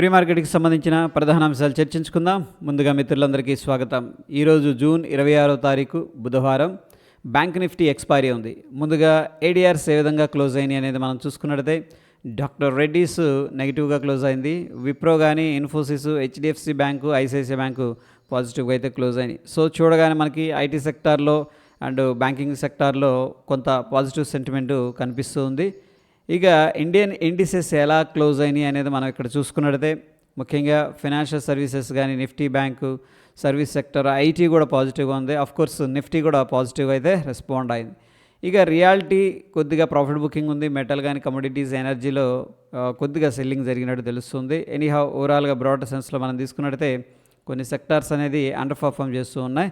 Pre మార్కెట్కి సంబంధించిన ప్రధాన అంశాలు చర్చించుకుందాం. ముందుగా మిత్రులందరికీ స్వాగతం. ఈరోజు జూన్ ఇరవై ఆరో తారీఖు బుధవారం. బ్యాంక్ నిఫ్టీ ఎక్స్పైరీ ఉంది. ముందుగా ఏడిఆర్స్ ఏ విధంగా క్లోజ్ అయినాయి అనేది మనం చూసుకున్నట్టయితే డాక్టర్ రెడ్డీస్ నెగిటివ్గా క్లోజ్ అయింది. విప్రో కానీ Infosys HDFC bank ICICI bank పాజిటివ్గా అయితే క్లోజ్ అయినాయి. సో చూడగానే మనకి ఐటీ సెక్టార్లో అండ్ బ్యాంకింగ్ సెక్టార్లో కొంత పాజిటివ్ సెంటిమెంట్ కనిపిస్తూ ఉంది. ఇక ఇండియన్ ఇండిసెస్ ఎలా క్లోజ్ అయినాయి అనేది మనం ఇక్కడ చూసుకున్నట్టే ముఖ్యంగా ఫైనాన్షియల్ సర్వీసెస్ కానీ Nifty bank service sector IT కూడా పాజిటివ్గా ఉంది. అఫ్ కోర్స్ నిఫ్టీ కూడా పాజిటివ్గా అయితే రెస్పాండ్ అయింది. ఇక రియాలిటీ కొద్దిగా ప్రాఫిట్ బుకింగ్ ఉంది. మెటల్ కానీ కమోడిటీస్ ఎనర్జీలో కొద్దిగా సెల్లింగ్ జరిగినట్టు తెలుస్తుంది. ఎనీహౌ ఓవరాల్గా బ్రాడ్ సెన్స్లో మనం తీసుకున్నట్టయితే కొన్ని సెక్టార్స్ అనేది అండర్ పర్ఫామ్ చేస్తూ ఉన్నాయి.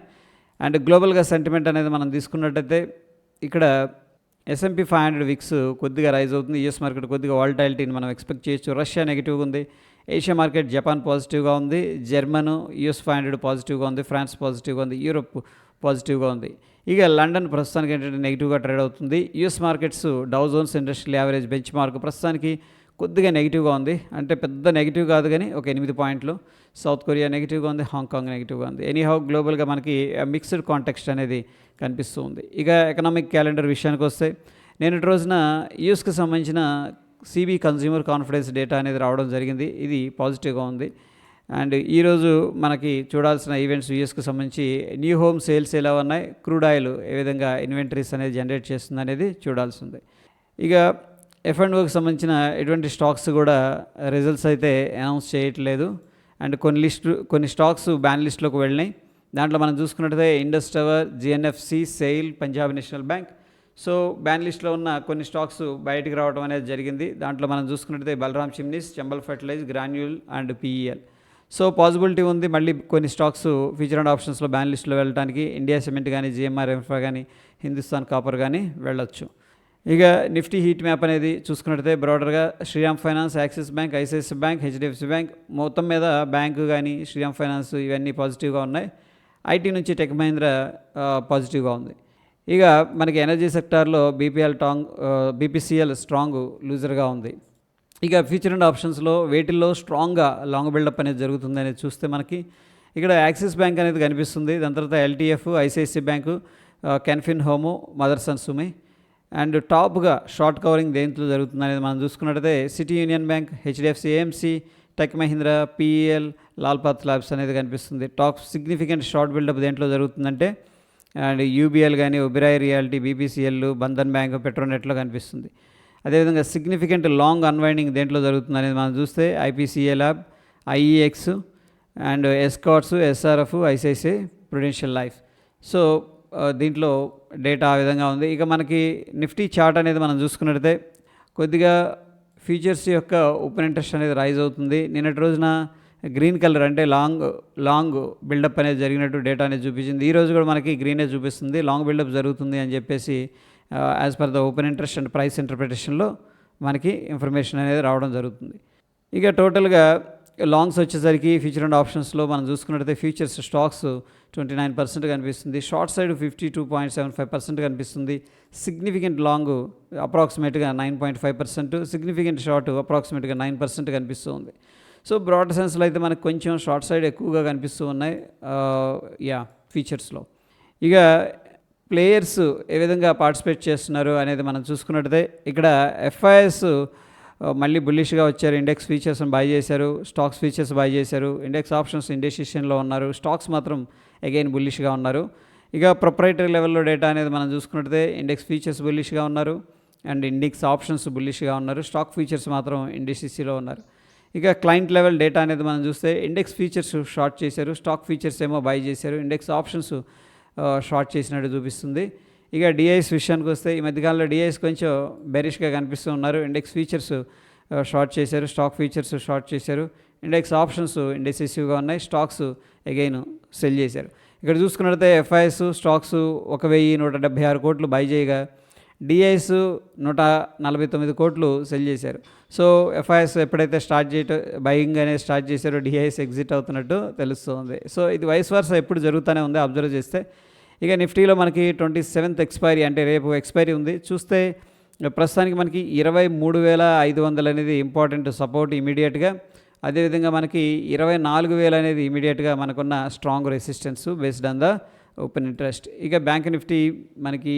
అండ్ గ్లోబల్గా సెంటిమెంట్ అనేది మనం తీసుకున్నట్టయితే ఇక్కడ ఎస్ఎంపీ ఫైవ్ హండ్రెడ్ విక్స్ కొద్దిగా రైజ్ అవుతుంది. యూఎస్ మార్కెట్ కొద్దిగా వాలటాలిటీని మనం ఎక్స్పెక్ట్ చేయొచ్చు. రష్యా నెగిటివ్గా ఉంది. ఏషియా మార్కెట్ జపాన్ పాజిటివ్గా ఉంది. జర్మన్ యూఎస్ ఫైవ్ హండ్రెడ్ పాజిటివ్గా ఉంది. ఫ్రాన్స్ పాజిటివ్గా ఉంది. యూరోప్ పాజిటివ్గా ఉంది. ఇక లండన్ ప్రస్తుతానికి ఏంటంటే నెగిటివ్గా ట్రేడ్ అవుతుంది. US markets Dow Jones industrial average benchmark ప్రస్తుతానికి కొద్దిగా నెగిటివ్గా ఉంది. అంటే పెద్ద నెగిటివ్ కాదు కానీ ఒక ఎనిమిది పాయింట్లు. సౌత్ కొరియా నెగిటివ్గా ఉంది హాంకాంగ్ నెగిటివ్గా ఉంది. ఎనీహౌ గ్లోబల్గా మనకి మిక్స్డ్ కాంటెక్స్ట్ అనేది కనిపిస్తూ ఉంది. ఇక ఎకనామిక్ క్యాలెండర్ విషయానికి వస్తే నేను రోజున యూఎస్కి సంబంధించిన సిబి కన్జ్యూమర్ కాన్ఫిడెన్స్ డేటా అనేది రావడం జరిగింది. ఇది పాజిటివ్గా ఉంది. అండ్ ఈరోజు మనకి చూడాల్సిన ఈవెంట్స్ యూఎస్కి సంబంధించి న్యూ హోమ్ సేల్స్ ఎలా ఉన్నాయి క్రూడ్ ఆయిల్ ఏ విధంగా ఇన్వెంటరీస్ అనేది జనరేట్ చేస్తుంది అనేది చూడాల్సి ఉంది. ఇక ఎఫ్ అండ్ ఓకి సంబంధించిన ఎటువంటి స్టాక్స్ కూడా uh, రిజల్ట్స్ అయితే అనౌన్స్ చేయట్లేదు. అండ్ కొన్ని లిస్ట్ కొన్ని స్టాక్స్ బ్యాన్ లిస్ట్లోకి వెళ్ళినాయి. దాంట్లో మనం చూసుకున్నట్టయితే Indus tower GNFC SAIL Punjab national bank so ban లిస్ట్లో ఉన్న కొన్ని స్టాక్స్ బయటికి రావడం అనేది జరిగింది. దాంట్లో మనం చూసుకున్నట్టయితే Balram chimneys Chambal fertilise granule and PEL so possibility ఉంది. మళ్ళీ కొన్ని స్టాక్స్ ఫ్యూచర్ అండ్ ఆప్షన్స్లో బ్యాన్ లిస్ట్లో వెళ్ళడానికి ఇండియా సిమెంట్ కానీ జిఎంఆర్ ఎంఫా కానీ హిందుస్థాన్ కాపర్ కానీ వెళ్ళొచ్చు. ఇక నిఫ్టీ హీట్ మ్యాప్ అనేది చూసుకున్నట్టయితే బ్రాడర్గా Shriram finance axis bank ICICI bank HDFC bank మొత్తం మీద బ్యాంకు కానీ శ్రీరామ్ ఫైనాన్స్ ఇవన్నీ పాజిటివ్గా ఉన్నాయి. ఐటీ నుంచి టెక్ మహీంద్ర పాజిటివ్గా ఉంది. ఇక మనకి ఎనర్జీ సెక్టార్లో బీపీఎల్ టాంగ్ బీపీసీఎల్ స్ట్రాంగ్ లూజర్గా ఉంది. ఇక ఫ్యూచర్ అండ్ ఆప్షన్స్లో వేటిల్లో స్ట్రాంగ్గా లాంగ్ బిల్డప్ అనేది జరుగుతుంది అనేది చూస్తే మనకి ఇక్కడ యాక్సిస్ బ్యాంక్ అనేది కనిపిస్తుంది. దాని తర్వాత LTF ICICI bank Canfin home Motherson and Sumi. And టాప్గా short covering దేంట్లో జరుగుతుంది అనేది మనం చూసుకున్నట్టయితే city union bank HDFC AMC tech Mahindra PL Lalpath labs అనేది కనిపిస్తుంది. టాప్ సిగ్నిఫికెంట్ షార్ట్ బిల్డప్ దేంట్లో జరుగుతుందంటే అండ్ యూబీఎల్ కానీ Oberoi realty BPCL Bandhan bank పెట్రోనెట్లో కనిపిస్తుంది. అదేవిధంగా సిగ్నిఫికెంట్ లాంగ్ అన్వైండింగ్ దేంట్లో జరుగుతుంది అనేది మనం చూస్తే IPCA lab IEX and escorts SRF ICICI prudential life. So దీంట్లో డేటా ఆ విధంగా ఉంది. ఇక మనకి నిఫ్టీ చార్ట్ అనేది మనం చూసుకున్నట్టయితే కొద్దిగా ఫీచర్స్ యొక్క ఓపెన్ ఇంట్రెస్ట్ అనేది రైజ్ అవుతుంది. నిన్నటి రోజున గ్రీన్ కలర్ అంటే లాంగ్ లాంగ్ బిల్డప్ అనేది జరిగినట్టు డేటా అనేది చూపించింది. ఈ రోజు కూడా మనకి గ్రీనే చూపిస్తుంది. లాంగ్ బిల్డప్ జరుగుతుంది అని చెప్పేసి as per the open interest and price ఇంటర్ప్రిటేషన్లో మనకి ఇన్ఫర్మేషన్ అనేది రావడం జరుగుతుంది. ఇక టోటల్గా లాంగ్స్ వచ్చేసరికి ఫ్యూచర్ అండ్ ఆప్షన్స్లో మనం చూసుకున్నట్టయితే futures stocks twenty nine percent కనిపిస్తుంది. Short side fifty two point seven five percent కనిపిస్తుంది. సిగ్నిఫికెంట్ లాంగ్ అప్రాక్సిమేట్గా nine point five percent significant short అప్రాక్సిమేట్గా నైన్ పర్సెంట్ కనిపిస్తుంది. సో బ్రాడ్ సెన్స్లో అయితే మనకు కొంచెం షార్ట్ సైడ్ ఎక్కువగా కనిపిస్తూ ఉన్నాయి. యా ఫీచర్స్లో ఇక ప్లేయర్స్ ఏ విధంగా పార్టిసిపేట్ చేస్తున్నారు అనేది మనం చూసుకున్నట్టయితే ఇక్కడ ఎఫ్ఐఎస్ Uh, మళ్ళీ బుల్లిష్గా వచ్చారు ఇండెక్స్ ఫీచర్స్ని బై చేశారు స్టాక్స్ ఫీచర్స్ బై చేశారు ఇండెక్స్ ఆప్షన్స్ ఇండెసిషన్లో ఉన్నారు స్టాక్స్ మాత్రం అగైన్ బుల్లిష్గా ఉన్నారు. ఇక ప్రొప్రైటరీ లెవెల్లో డేటా అనేది మనం చూసుకున్నట్టే ఇండెక్స్ ఫీచర్స్ బుల్లిష్గా ఉన్నారు అండ్ ఇండెక్స్ ఆప్షన్స్ బుల్లిష్గా ఉన్నారు స్టాక్ ఫీచర్స్ మాత్రం ఇండెసిసిలో ఉన్నారు. ఇక క్లయింట్ లెవెల్ డేటా అనేది మనం చూస్తే ఇండెక్స్ ఫీచర్స్ షార్ట్ చేశారు స్టాక్ ఫీచర్స్ ఏమో బై చేశారు ఇండెక్స్ ఆప్షన్స్ షార్ట్ చేసినట్టు చూపిస్తుంది. ఇక డిఐస్ విషయానికి వస్తే ఈ మధ్యకాలంలో డిఐస్ కొంచెం బెరిష్గా కనిపిస్తూ ఉన్నారు. ఇండెక్స్ ఫీచర్స్ షార్ట్ చేశారు. స్టాక్ ఫీచర్స్ షార్ట్ చేశారు. ఇండెక్స్ ఆప్షన్స్ ఇండెసిసివ్గా ఉన్నాయి. స్టాక్స్ అగైన్ సెల్ చేశారు. ఇక్కడ చూసుకున్నట్లయితే ఎఫ్ఐఎస్ స్టాక్స్ ఒక వెయ్యి నూట డెబ్బై ఆరు కోట్లు బై చేయగా డిఐఎస్ నూట నలభై తొమ్మిది కోట్లు సెల్ చేశారు. సో ఎఫ్ఐఎస్ ఎప్పుడైతే స్టార్ట్ చేయటం బయింగ్ అనేది స్టార్ట్ చేశారో డిఐఎస్ ఎగ్జిట్ అవుతున్నట్టు తెలుస్తుంది. సో ఇది వయస్ వరుస ఎప్పుడు జరుగుతూనే ఉంది. అబ్జర్వ్ చేస్తే ఇక నిఫ్టీలో మనకి ట్వంటీ సెవెంత్ ఎక్స్పైరీ అంటే రేపు ఎక్స్పైరీ ఉంది. చూస్తే ప్రస్తుతానికి మనకి ఇరవై మూడు వేల ఐదు వందలు అనేది ఇంపార్టెంట్ సపోర్ట్ ఇమీడియట్గా. అదేవిధంగా మనకి ఇరవై నాలుగు వేలు అనేది ఇమీడియట్గా మనకున్న strong resistance based on the open interest. ఇక బ్యాంక్ నిఫ్టీ మనకి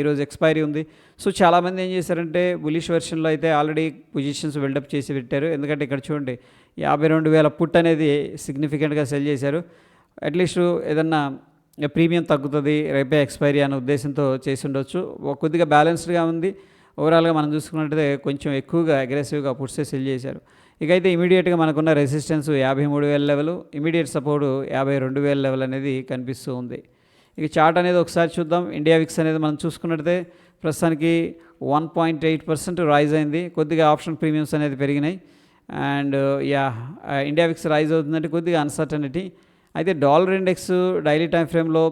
ఈరోజు ఎక్స్పైరీ ఉంది. సో చాలామంది ఏం చేశారంటే బులిష్ వెర్షన్లో అయితే ఆల్రెడీ పొజిషన్స్ బిల్డప్ చేసి పెట్టారు. ఎందుకంటే ఇక్కడ చూడండి యాభై రెండు వేల పుట్ అనేది సిగ్నిఫికెంట్గా సెల్ చేశారు. అట్లీస్ట్ ఏదన్నా ప్రీమియం తగ్గుతుంది రేపే ఎక్స్పైరీ అనే ఉద్దేశంతో చేసి ఉండొచ్చు కొద్దిగా బ్యాలెన్స్డ్గా ఉంది. ఓవరాల్గా మనం చూసుకున్నట్టయితే కొంచెం ఎక్కువగా అగ్రెసివ్గా పుట్సే సెల్ చేశారు. ఇక అయితే ఇమీడియట్గా మనకున్న రెసిస్టెన్స్ యాభై మూడు వేల లెవెల్ ఇమీడియట్ సపోర్ట్ యాభై రెండు వేల లెవెల్ అనేది కనిపిస్తూ ఉంది. ఇక చార్ట్ అనేది ఒకసారి చూద్దాం. ఇండియా విక్స్ అనేది మనం చూసుకున్నట్టయితే ప్రస్తుతానికి one point eight percent rise అయింది. కొద్దిగా ఆప్షన్ ప్రీమియమ్స్ అనేది పెరిగినాయి. And yeah India VIX rise అవుతుందంటే కొద్దిగా అన్సర్టనిటీ అయితే డాలర్ ఇండెక్స్ డైలీ టైం ఫ్రేమ్లో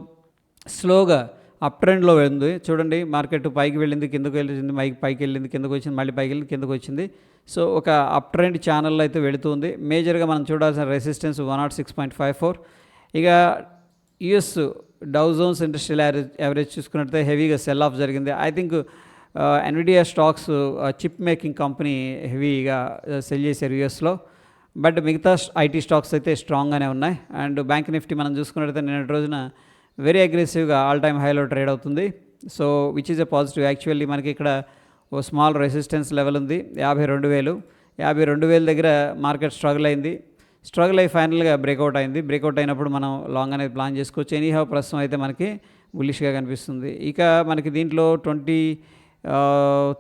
స్లోగా అప్ ట్రెండ్లో వెళ్ళింది. చూడండి మార్కెట్ పైకి వెళ్ళింది కిందకు వెళ్ళింది పైకి పైకి వెళ్ళింది కిందకు వచ్చింది మళ్ళీ పైకి వెళ్ళింది కిందకు వచ్చింది. సో ఒక అప్ ట్రెండ్ ఛానల్లో అయితే వెళుతుంది మేజర్గా మనం చూడాల్సిన resistance one not six point five four. ఇక US Dow Jones industrial average average చూసుకున్నట్లయితే హెవీగా సెల్ ఆఫ్ జరిగింది. I think Nvidia stocks chip making company హెవీగా సెల్ చేశారు యూఎస్లో. బట్ మిగతా ఐటీ స్టాక్స్ అయితే స్ట్రాంగ్గానే ఉన్నాయి. అండ్ బ్యాంక్ నిఫ్టీ మనం చూసుకున్నట్లయితే నిన్నటి రోజున వెరీ అగ్రెసివ్గా ఆల్ టైమ్ హైలో ట్రేడ్ అవుతుంది. So which is a positive actually మనకి ఇక్కడ ఓ స్మాల్ రెసిస్టెన్స్ లెవెల్ ఉంది. యాభై రెండు వేలు. యాభై రెండు వేల దగ్గర మార్కెట్ స్ట్రగుల్ అయింది. స్ట్రగుల్ అయ్యి ఫైనల్గా బ్రేక్అవుట్ అయింది. బ్రేక్అవుట్ అయినప్పుడు మనం లాంగ్ అనేది ప్లాన్ చేసుకోవచ్చు. ఎనీ హౌ ప్రస్తుతం అయితే మనకి బులిష్గా కనిపిస్తుంది. ఇక మనకి దీంట్లో twenty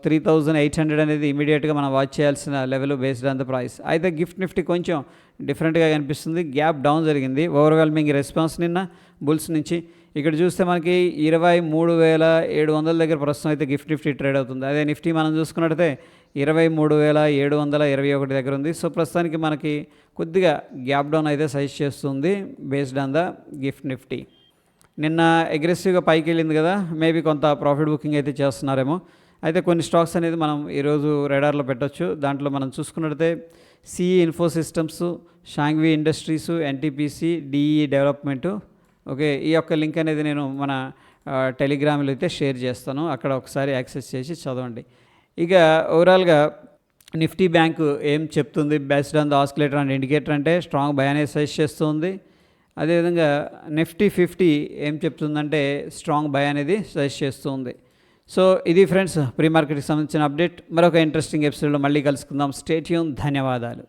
three thousand eight hundred అనేది ఇమీడియట్గా మనం వాచ్ చేయాల్సిన level based on the price అయితే గిఫ్ట్ నిఫ్టీ కొంచెం డిఫరెంట్గా కనిపిస్తుంది. గ్యాప్ డౌన్ జరిగింది. ఓవర్వెల్మింగ్ రెస్పాన్స్ నిన్న బుల్స్ నుంచి. ఇక్కడ చూస్తే మనకి ఇరవై మూడు వేల ఏడు వందల దగ్గర ప్రస్తుతం అయితే గిఫ్ట్ నిఫ్టీ ట్రేడ్ అవుతుంది. అదే నిఫ్టీ మనం చూసుకున్నట్టయితే ఇరవై మూడు వేల ఏడు వందల ఇరవై ఒకటి దగ్గర ఉంది. సో ప్రస్తుతానికి మనకి కొద్దిగా గ్యాప్ డౌన్ అయితే సజెస్ట్ చేస్తుంది based on the gift Nifty నిన్న అగ్రెసివ్గా పైకి వెళ్ళింది కదా మేబీ కొంత ప్రాఫిట్ బుకింగ్ అయితే చేస్తున్నారేమో. అయితే కొన్ని స్టాక్స్ అనేది మనం ఈరోజు రెడార్లో పెట్టొచ్చు. దాంట్లో మనం చూసుకున్నట్టయితే CE info systems Sanghvi industries NTPC DE development okay ఈ యొక్క లింక్ అనేది నేను మన టెలిగ్రామ్లో అయితే షేర్ చేస్తాను. అక్కడ ఒకసారి యాక్సెస్ చేసి చదవండి. ఇక ఓవరాల్గా నిఫ్టీ బ్యాంకు ఏం చెప్తుంది? Based on the oscillator and indicator అంటే స్ట్రాంగ్ భయానే సజెస్ట్ చేస్తుంది. అదేవిధంగా నిఫ్టీ ఫిఫ్టీ ఏం చెప్తుందంటే స్ట్రాంగ్ బై అనేది సజెస్ట్ చేస్తుంది. సో ఇది ఫ్రెండ్స్ ప్రీ మార్కెట్కి సంబంధించిన అప్డేట్ మరొక ఇంట్రెస్టింగ్ ఎపిసోడ్లో మళ్ళీ కలుసుకుందాం. స్టేట్యూన్ ధన్యవాదాలు.